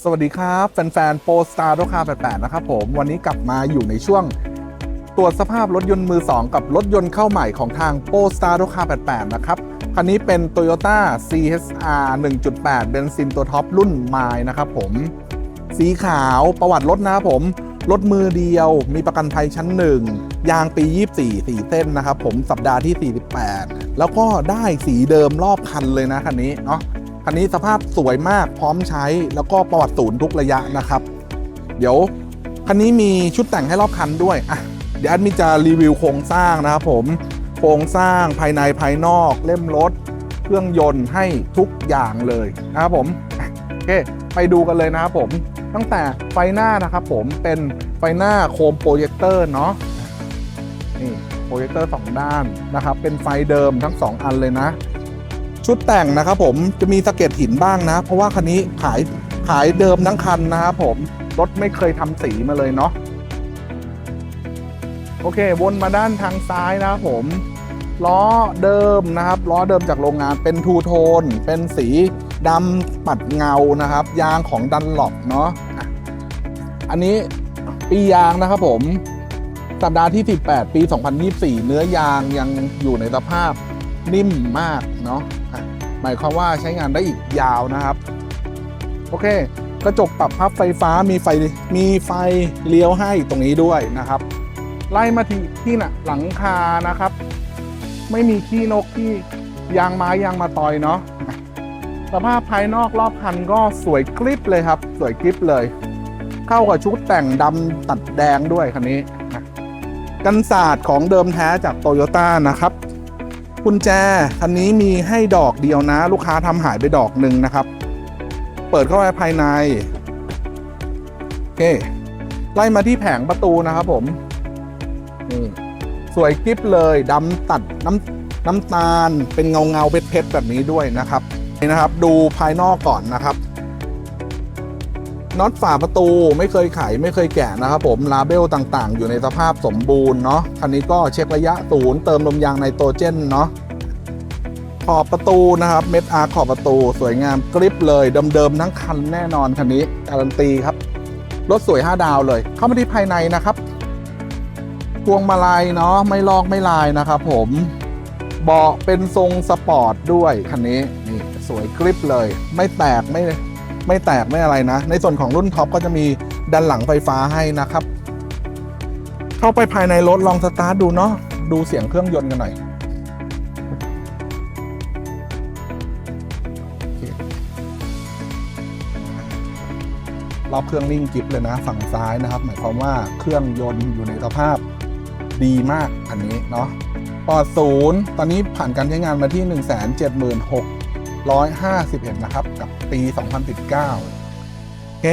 สวัสดีครับแฟนๆโปสตาร์รถคา88 นะครับผม วันนี้กลับมาอยู่ในช่วงตรวจสภาพรถยนต์มือ 2 กับรถยนต์เข้าใหม่ของทางโปสตาร์รถคา88 นะครับ คันนี้เป็น Toyota CHR 1.8 เบนซินตัวท็อปรุ่นไมล์นะครับผม สีขาวประวัติรถนะครับผม รถมือเดียว มีประกันภัยชั้น 1 ยางปี 24 4 เส้นนะครับผมสัปดาห์ที่ 48 แล้วก็ได้สีเดิมรอบคันเลยนะคันนี้เนาะ คันนี้สภาพสวยมากพร้อมใช้แล้วก็ประวัติศูนย์ทุกระยะนะครับ เดี๋ยวคันนี้มีชุดแต่งให้รอบคันด้วยอะเดี๋ยวแอดมินจะรีวิวโครงสร้างนะครับผมโครงสร้างภายในภายนอกเล่มรถเครื่องยนต์ให้ทุกอย่างเลยนะครับผมโอเคไปดูกันเลยนะครับผมตั้งแต่ไฟหน้านะครับผมเป็นไฟหน้าโคมโปรเจคเตอร์เนาะนี่โปรเจคเตอร์สองด้านนะครับ เป็นไฟเดิมทั้งสองอันเลยนะ ชุดแต่งนะครับผมจะมีสะเก็ดหินบ้างนะ เพราะว่าคันนี้ขายขายเดิมทั้งคันนะครับผมรถไม่เคยทำสีมาเลยเนาะโอเค วนมาด้านทางซ้ายนะครับผมล้อเดิมนะครับล้อเดิมจากโรงงานเป็นทูโทน เป็นสีดำปัดเงานะครับ ยางของดันหลบเนาะอันนี้ปียางนะครับผมสัปดาห์ที่ 18 ปี 2024 เนื้อยางยังอยู่ในสภาพนิ่มมากเนาะ หมายความว่าใช้งานได้อีกยาวนะครับ โอเค กระจกปรับพับไฟฟ้ามีไฟมีไฟเลี้ยวให้ตรงนี้ด้วยนะครับ ไล่มาที่ที่น่ะหลังคานะครับ ไม่มีขี้นกที่ยางไม้ยางมาตอยเนาะสภาพภายนอกรอบคันก็สวยกริบเลยครับ สวยกริบเลย เข้ากับชุดแต่งดำตัดแดงด้วยคันนี้ กันศาสตร์ของเดิมแท้จากโตโยต้านะครับ กุญแจคันนี้มีให้ดอกเดียวนะ ลูกค้าทำหายไปดอกหนึ่งนะครับ เปิดเข้าไปภายในโอเคไล่มาที่แผงประตูนะครับผมนี่สวยกริบเลยดำตัดน้ำน้ำตาลเป็นเงาเงาเพชรเพชรแบบนี้ด้วยนะครับนี่นะครับ ดูภายนอกก่อนนะครับ น็อตฝาประตูไม่เคยไขไม่เคยแกะนะครับผมลาเบลต่างๆ อยู่ในสภาพสมบูรณ์เนาะคันนี้ก็เช็คระยะศูนย์เติมลมยางไนโตรเจนเนาะขอบประตูนะครับเม็ดอาร์ขอบประตูสวยงามกริบเลยเดิมๆทั้งคันแน่นอนคันนี้การันตีครับรถสวย 5 ดาวเลย เข้ามาที่ภายในนะครับพวงมาลัยเนาะไม่ลอกไม่ลายนะครับผมเบาะเป็นทรงสปอร์ตด้วยคันนี้นี่สวยกริบเลย ไม่แตกไม่ ไม่แตกไม่อะไรนะ ในส่วนของรุ่นท็อปก็จะมีดันหลังไฟฟ้าให้นะครับ เข้าไปภายในรถลองสตาร์ทดูเนาะดูเสียงเครื่องยนต์กันหน่อยรอบเครื่องนิ่งกิฟเลยนะ ฝั่งซ้ายนะครับ หมายความว่าเครื่องยนต์อยู่ในสภาพดีมากอันนี้เนาะปอดศูนย์ตอนนี้ผ่านการใช้งานมาที่ 1 7 6 151 นะครับ กับปี 2019 โอเค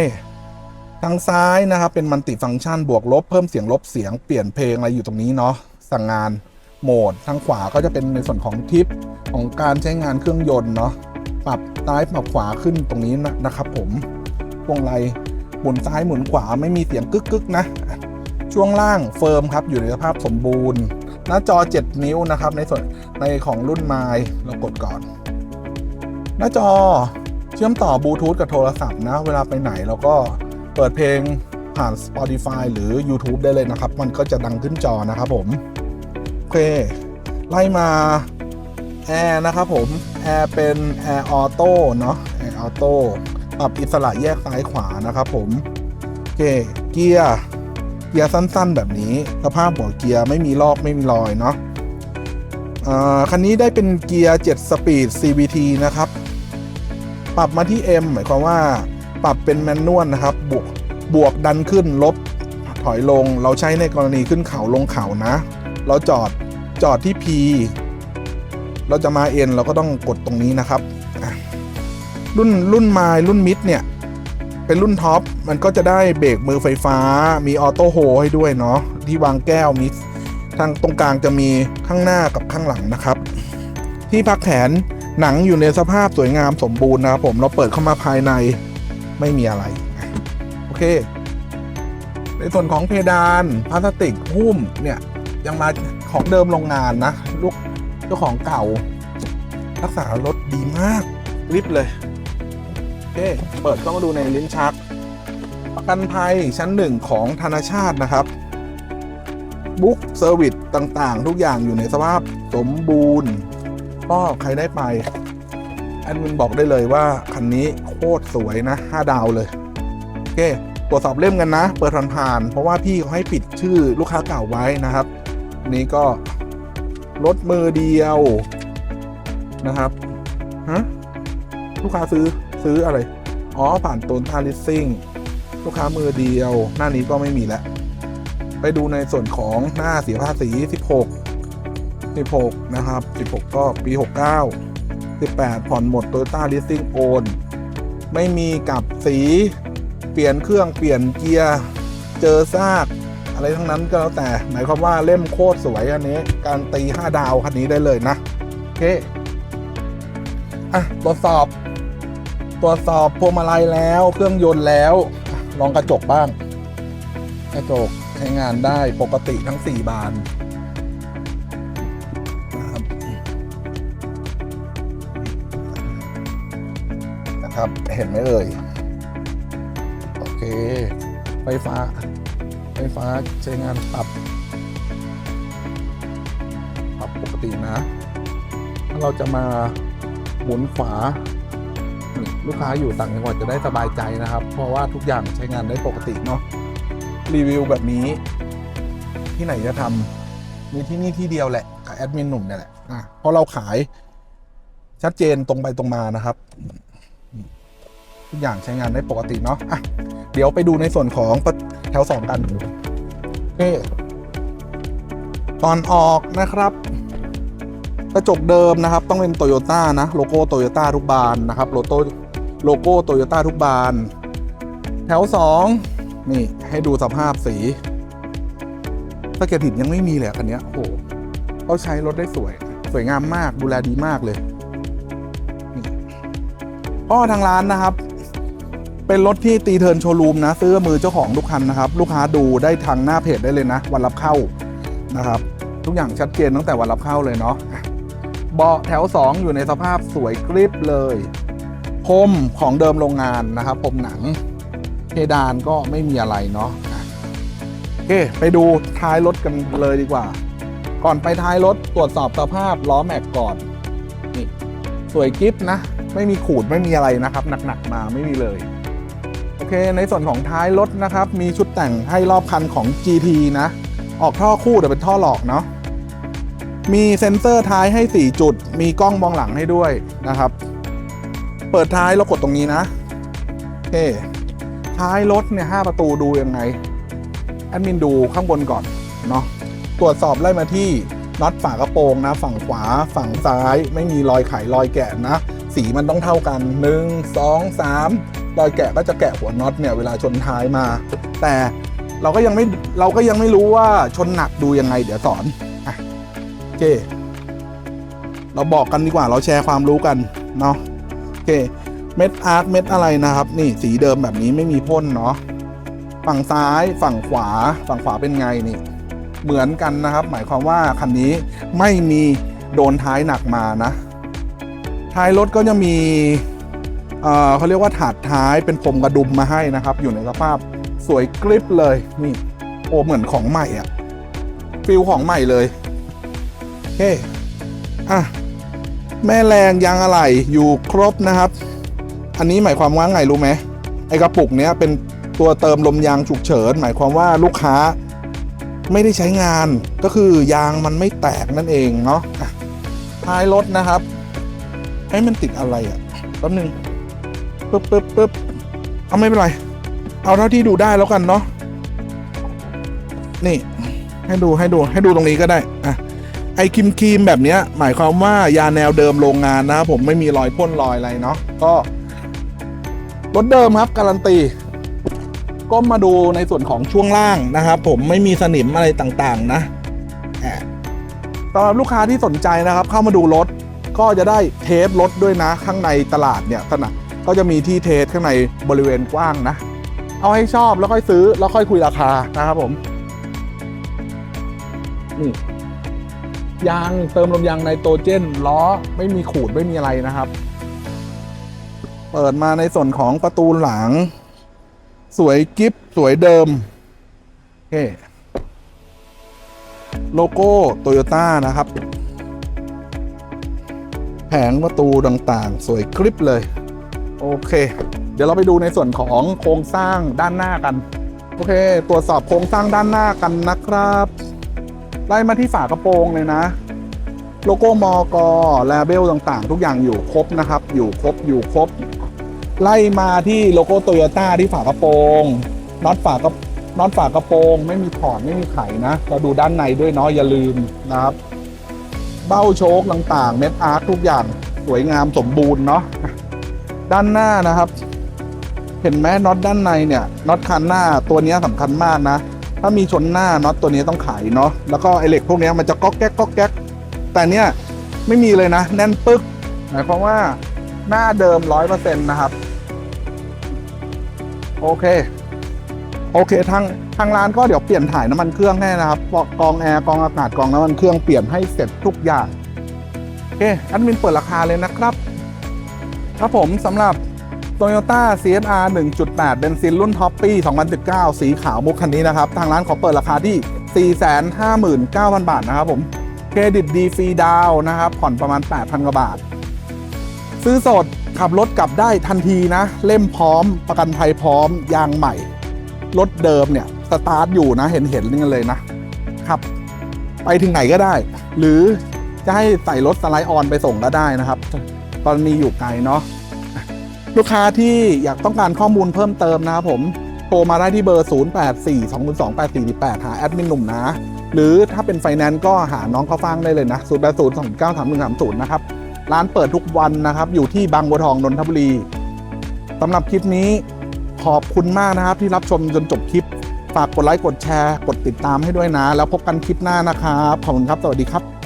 ทางซ้ายนะครับเป็นมัลติฟังก์ชันบวกลบเพิ่มเสียงลบเสียงเปลี่ยนเพลงอะไรอยู่ตรงนี้เนาะสั่งงานโหมด ทางขวาก็จะเป็นในส่วนของทิปของการใช้งานเครื่องยนต์เนาะปรับซ้ายปรับขวาขึ้นตรงนี้นะนะครับผมพวงไลหมุนซ้ายหมุนขวาไม่มีเสียงกึกกึกนะ ช่วงล่างเฟิร์มครับอยู่ในสภาพสมบูรณ์ หน้าจอ 7 นิ้วนะครับ ในส่วนในของรุ่นไมล์เรากดก่อน หน้าจอเชื่อมต่อบลูทูธกับโทรศัพท์นะ เวลาไปไหนเราก็เปิดเพลงผ่าน Spotify หรือ YouTube ได้เลยนะครับ มันก็จะดังขึ้นจอนะครับผม โอเค ไล่มาแอร์นะครับผมแอร์เป็นแอร์ออโต้เนาะแอร์ออโต้ปรับอิสระแยกซ้ายขวานะครับผมโอเคเกียร์เกียร์สั้นๆ แบบนี้สภาพหัวเกียร์ไม่มีลอกไม่มีรอยเนาะอ่าคันนี้ได้เป็นเกียร์ 7 สปีด CVT นะครับ ปรับมาที่ M หมายความว่าปรับเป็นแมนนวลนะครับ บวกบวกดันขึ้นลบถอยลง เราใช้ในกรณีขึ้นเขาลงเขานะ เราจอดจอดที่ P เราจะมา N เราก็ต้องกดตรงนี้นะครับรุ่นรุ่นไมล์รุ่นมิดเนี่ย เป็นรุ่นท็อป มันก็จะได้เบรกมือไฟฟ้า มีออโต้โฮให้ด้วยเนาะที่วางแก้วมีทางตรงกลางจะมีข้างหน้ากับข้างหลังนะครับ ที่พักแขน หนังอยู่ในสภาพสวยงามสมบูรณ์นะครับผมเราเปิดเข้ามาภายในไม่มีอะไร โอเค ในส่วนของเพดานพลาสติกหุ้มเนี่ย ยังมาของเดิมโรงงานนะลูกเจ้าของเก่า รักษารถดีมากริบเลย โอเค เปิดเข้ามาดูในลิ้นชัก ประกันภัยชั้นหนึ่งของธนาชาตินะครับบุ๊กเซอร์วิสต่างๆ ทุกอย่างอยู่ในสภาพสมบูรณ์ ก็ใครได้ไปแอดมินบอกได้เลยว่าคันนี้โคตรสวยนะ 5 ดาวเลย โอเค ตรวจสอบเล่มกันนะ เปิดผ่านๆเพราะว่าพี่เขาให้ปิดชื่อลูกค้าเก่าไว้นะครับ นี้ก็รถมือเดียวนะครับฮะลูกค้าซื้อซื้ออะไร อ๋อ ผ่านตูนทาริสซิ่งลูกค้ามือเดียว หน้านี้ก็ไม่มีแล้ว ไปดูในส่วนของหน้าเสียภาษี 16 16 นะครับ 16 ก็ปี 69 18 ผ่อนหมด Toyota Leasing o n ไม่มีกับสีเปลี่ยนเครื่องเปลี่ยนเกียร์ เจอซาก อะไรทั้งนั้นก็แล้วแต่ หมายความว่าเล่มโคตรสวยอันนี้ การตี 5 ดาวคันนี้ได้เลยนะ โอเค อะตรวจสอบ ตรวจสอบพวงมาลัยแล้วเครื่องยนต์แล้ว ลองกระจกบ้าง กระจกใช้งานได้ปกติทั้ง 4 บาน นะครับ เห็นไหมเอ่ย โอเค ไฟฟ้า ไฟฟ้าใช้งานปรับ ปรับปกตินะ ถ้าเราจะมาหมุนฝาลูกค้าอยู่ต่างจังหวัดจะได้สบายใจนะครับ เพราะว่าทุกอย่างใช้งานได้ปกติเนาะ รีวิวแบบนี้ ที่ไหนจะทำมีที่นี่ที่เดียวแหละกับแอดมินหนุ่มเนี่ยแหละ อะเพราะเราขายชัดเจนตรงไปตรงมานะครับ ทุกอย่างใช้งานได้ปกติเนาะอะเดี๋ยวไปดูในส่วนของแถวสองกันโอเคตอนออกนะครับกระจกเดิมนะครับ ต้องเป็นโตโยต้านะโลโก้โตโยต้าทุกบานนะครับโลโก้โลโก้โตโยต้าทุกบาน แถว 2 นี่ให้ดูสภาพสีสเก็ตหินยังไม่มีเลยคันนี้โอ้โหเขาใช้รถได้สวย สวยงามมากดูแลดีมากเลยนี่ก็ทางร้านนะครับ เป็นรถที่ตีเทิร์นโชว์รูมนะซื้อมือเจ้าของทุกคันนะครับ ลูกค้าดูได้ทางหน้าเพจได้เลยนะ วันรับเข้านะครับ ทุกอย่างชัดเจนตั้งแต่วันรับเข้าเลยเนาะเบาะแถว 2 อยู่ในสภาพสวยกริบเลยพรมของเดิมโรงงานนะครับพรมหนังเพดานก็ไม่มีอะไรเนาะโอเค ไปดูท้ายรถกันเลยดีกว่า ก่อนไปท้ายรถตรวจสอบสภาพล้อแม็กก่อนนี่สวยกริบนะ ไม่มีขูดไม่มีอะไรนะครับ หนักๆมาไม่มีเลย เค ในส่วนของท้ายรถนะครับ มีชุดแต่งให้รอบคันของ GT นะ ออกท่อคู่แต่เป็นท่อหลอกเนาะมีเซ็นเซอร์ท้ายให้ 4 จุด มีกล้องมองหลังให้ด้วยนะครับ เปิดท้ายแล้วกดตรงนี้นะโอเคท้ายรถเนี่ย5ประตูดูยังไง แอดมินดูข้างบนก่อนเนาะ ตรวจสอบไล่มาที่น็อตฝากระโปรงนะ ฝั่งขวาฝั่งซ้าย ไม่มีรอยไขรอยแกะนะ สีมันต้องเท่ากัน 1 2 3 รอยแกะก็จะแกะหัวน็อตเนี่ยเวลาชนท้ายมา แต่เราก็ยังไม่เราก็ยังไม่รู้ว่าชนหนักดูยังไง เดี๋ยวสอนโอเค เราบอกกันดีกว่าเราแชร์ความรู้กันเนาะโอเคเม็ดอาร์ตเม็ดอะไรนะครับ นี่สีเดิมแบบนี้ไม่มีพ่นเนาะฝั่งซ้ายฝั่งขวาฝั่งขวาเป็นไงนี่ เหมือนกันนะครับ หมายความว่าคันนี้ไม่มีโดนท้ายหนักมานะ ท้ายรถก็จะมี เขาเรียกว่าถาดท้ายเป็นพรมกระดุมมาให้นะครับ อยู่ในสภาพสวยกริบเลยนี่โอ้เหมือนของใหม่อะฟิลของใหม่เลยโอเคอะแม่แรงยางอะไหล่อยู่ครบนะครับ อันนี้หมายความว่าไงรู้ไหมไอกระปุกเนี้ยเป็นตัวเติมลมยางฉุกเฉิน หมายความว่าลูกค้าไม่ได้ใช้งานก็คือยางมันไม่แตกนั่นเองเนาะอะท้ายรถนะครับให้มันติดอะไรอะ่ะแป๊บนึง ปึ๊บปึ๊บปึ๊บเอาไม่เป็นไร เอาเท่าที่ดูได้แล้วกันเนาะนี่ ให้ดูให้ดูให้ดูตรงนี้ก็ได้อะไอครีมครีมแบบเนี้ยหมายความว่ายาแนวเดิมโรงงานนะครับผมไม่มีรอยพ่นรอยอะไรเนาะก็รถเดิมครับการันตีก็มาดูในส่วนของช่วงล่างนะครับผมไม่มีสนิมอะไรต่างๆนะแอบสำหรับลูกค้าที่สนใจนะครับ เข้ามาดูรถก็จะได้เทสรถด้วยนะ ข้างในตลาดเนี่ยขนาด ก็จะมีที่เทสข้างในบริเวณกว้างนะ เอาให้ชอบแล้วค่อยซื้อแล้วค่อยคุยราคานะครับผมนี่ยางเติมลมยางไนโตเจนล้อไม่มีขูดไม่มีอะไรนะครับ เปิดมาในส่วนของประตูหลัง สวยกิฟสวยเดิมโอเคโลโก้โตโยต้านะครับ แผงประตูต่างๆ สวยกริบเลย โอเค เดี๋ยวเราไปดูในส่วนของโครงสร้างด้านหน้ากัน โอเค ตรวจสอบโครงสร้างด้านหน้ากันนะครับไล่มาที่ฝากระโปรงเลยนะ โลโก้มอกอแลเบลต่างๆ ทุกอย่างอยู่ครบนะครับ อยู่ครบอยู่ครบ ไล่มาที่โลโก้โตโยต้าที่ฝากระโปรงน็อตฝากระน็อตฝากระโปรงไม่มีถอดไม่มีไขนะเราดูด้านในด้วยเนาะอย่าลืมนะครับ เบ้าโชคต่างๆเม็ดอาร์ตทุกอย่างสวยงามสมบูรณ์เนาะ ด้านหน้านะครับ เห็นไหมน็อตด้านในเนี่ยน็อตคันหน้าตัวนี้ยสำคัญมากนะ ถ้ามีชนหน้าน็อตตัวนี้ต้องไขเนาะแล้วก็ไอเหล็กพวกนี้มันจะก๊อกแก๊กก๊อกแก๊กแต่เนี้ยไม่มีเลยนะ แน่นปึ๊กหมายความว่าหน้าเดิมร้อยเปอร์เซ็นต์นะครับ โอเค โอเคทางทางร้านก็เดี๋ยวเปลี่ยนถ่ายน้ำมันเครื่องให้นะครับกองแอร์กองอากาศกองน้ำมันเครื่องเปลี่ยนให้เสร็จทุกอย่างโอเคแอดมินเปิดราคาเลยนะครับ ครับผมสำหรับ Toyota CSR 1.8 เบนซินรุ่นท็อปปี้2019 สีขาวมุกคันนี้นะครับ ทางร้านขอเปิดราคาที่ 459,000 บาทนะครับผมเครดิตดีฟรีดาวน์นะครับ ผ่อนประมาณ 8,000 กว่าบาท ซื้อสดขับรถกลับได้ทันทีนะ เล่มพร้อม ประกันภัยพร้อม ยางใหม่ รถเดิมเนี่ย สตาร์ทอยู่นะ เห็นเห็นนี่กันเลยนะ ครับ ไปถึงไหนก็ได้ หรือจะให้ใส่รถสไลด์ออนไปส่งก็ได้นะครับ ตอนนี้อยู่ไกลเนาะลูกค้าที่อยากต้องการข้อมูลเพิ่มเติมนะครับผมโทรมาได้ที่เบอร์ 0842028448 หาแอดมินหนุ่มนะ หรือถ้าเป็นไฟแนนซ์ก็หาน้องข้าวฟ่างได้เลยนะ0802931130 นะครับ ร้านเปิดทุกวันนะครับ อยู่ที่บางบัวทองนนทบุรีสำหรับคลิปนี้ขอบคุณมากนะครับ ที่รับชมจนจบคลิป ฝากกดไลค์กดแชร์ กดติดตามให้ด้วยนะ แล้วพบกันคลิปหน้านะครับ ขอบคุณครับ สวัสดีครับ